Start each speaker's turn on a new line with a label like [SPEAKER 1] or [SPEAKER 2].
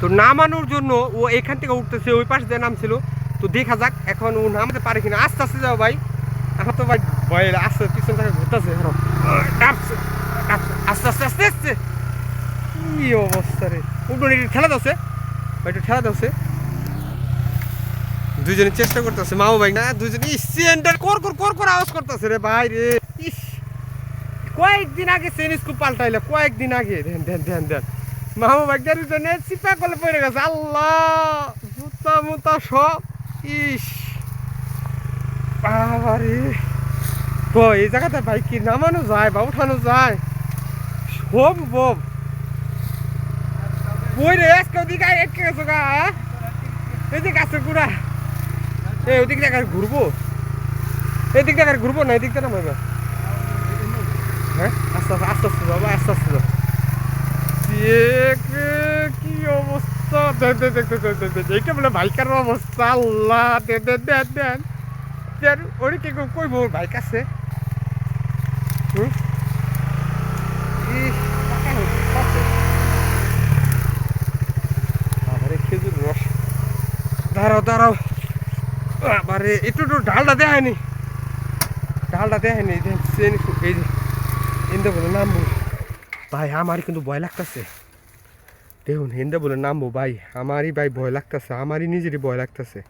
[SPEAKER 1] তো নামানোর জন্য ও এখান থেকে উঠতেছে, ওই পাশ দিয়ে নামছিল। তো দেখা যাক, এখন ও নামতে পারে কিনা। আস্তে আস্তে যাও ভাই। এখন তো ভাই ভয় আস্তে পিছন থেকে ঘুরতেছে আস্তে আস্তে আস্তে আস্তে। কি অবস্থা রে? উঠুন ঠেলা দাওছে ভাই, একটু ঠেলা দাওছে দুজনে চেষ্টা করতেছে মাও ভাই না দুজনে সেন্টার কর কর কর, করে আওয়াজ করতেছে রে ভাই রে। ইস। কয়েকদিন আগে চেন স্কুপ পাল্টাইলে, কয়েকদিন আগে। দেন দেন দেন দেন। মামু ভাগ্যের জন্য চিপা করলে পড়ে গেছে। আল্লাহ! মুতা মুতা সব। ইস! বাবারে! তো এই জায়গাতে কি নামানো যায় বা উঠানো যায়? সম্ভব ওই রে, আজকে ওদিকে আটকে গেছো গা? এই যে গাছের গুড়া এই ওদিক জায়গায় ঘুরবো? এদিক জায়গায় ঘুরবো না, এদিক জায়গা নামাইবা? হ্যাঁ? আস্তে আস্তে আস্তে আস্তে, বাবা, আস্তে আস্তে। কি অবস্থা? এইটা বলে দেন দেন দেন ওরে কি আছে? ঢালটা ঢালটা এই যে এই যে হিন্দে বলে। নামবো ভাই, আমারই কিন্তু ভয় লাগতেছে। দেখুন, হিন্দা বলে নামবো, ভাই, আমারই ভাই ভয় লাগতেছে, আমারই নিজেরই ভয় লাগতেছে।